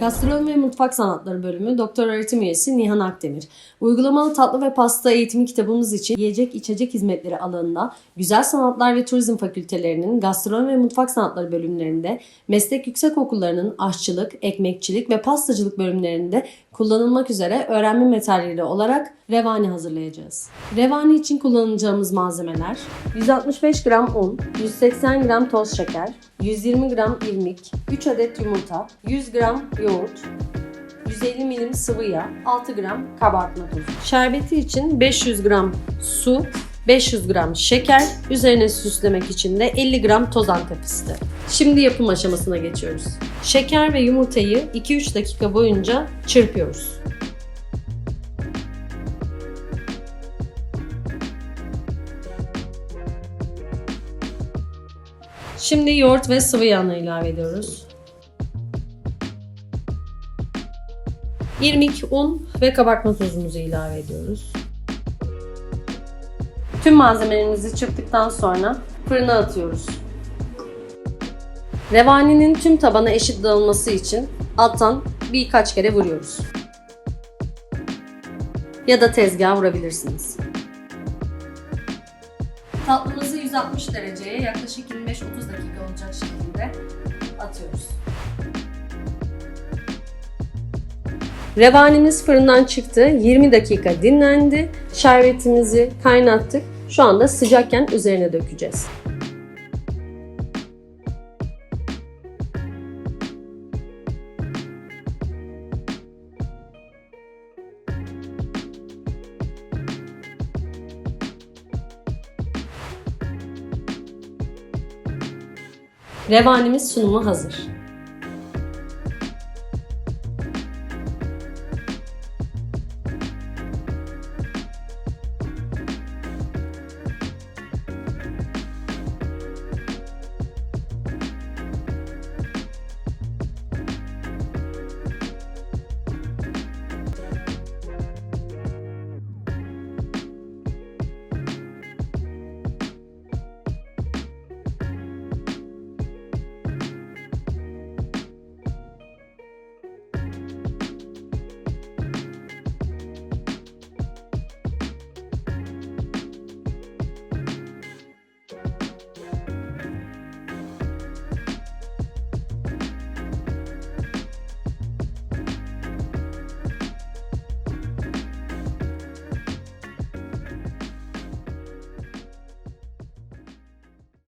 Gastronomi ve Mutfak Sanatları bölümü Doktor öğretim üyesi Nihan Akdemir. Uygulamalı tatlı ve pasta eğitimi kitabımız için yiyecek içecek hizmetleri alanında Güzel Sanatlar ve Turizm Fakültelerinin Gastronomi ve Mutfak Sanatları bölümlerinde, meslek yüksekokullarının aşçılık, ekmekçilik ve pastacılık bölümlerinde kullanılmak üzere öğrenme materyali olarak revani hazırlayacağız. Revani için kullanacağımız malzemeler 165 gram un, 180 gram toz şeker, 120 gram irmik, 3 adet yumurta, 100 gram yoğurt, 150 milim sıvı yağ, 6 gram kabartma tozu. Şerbeti için 500 gram su, 500 gram şeker, üzerine süslemek için de 50 gram toz antep. Şimdi yapım aşamasına geçiyoruz. Şeker ve yumurtayı 2-3 dakika boyunca çırpıyoruz. Şimdi yoğurt ve sıvı yağını ilave ediyoruz. İrmik, un ve kabartma tozumuzu ilave ediyoruz. Tüm malzemelerimizi çırptıktan sonra fırına atıyoruz. Revaninin tüm tabana eşit dağılması için alttan birkaç kere vuruyoruz. Ya da tezgaha vurabilirsiniz. Tatlımızı 160 dereceye yaklaşık 25-30 dakika olacak şekilde atıyoruz. Revanimiz fırından çıktı. 20 dakika dinlendi. Şerbetimizi kaynattık. Şu anda sıcakken üzerine dökeceğiz. Revanimiz sunuma hazır.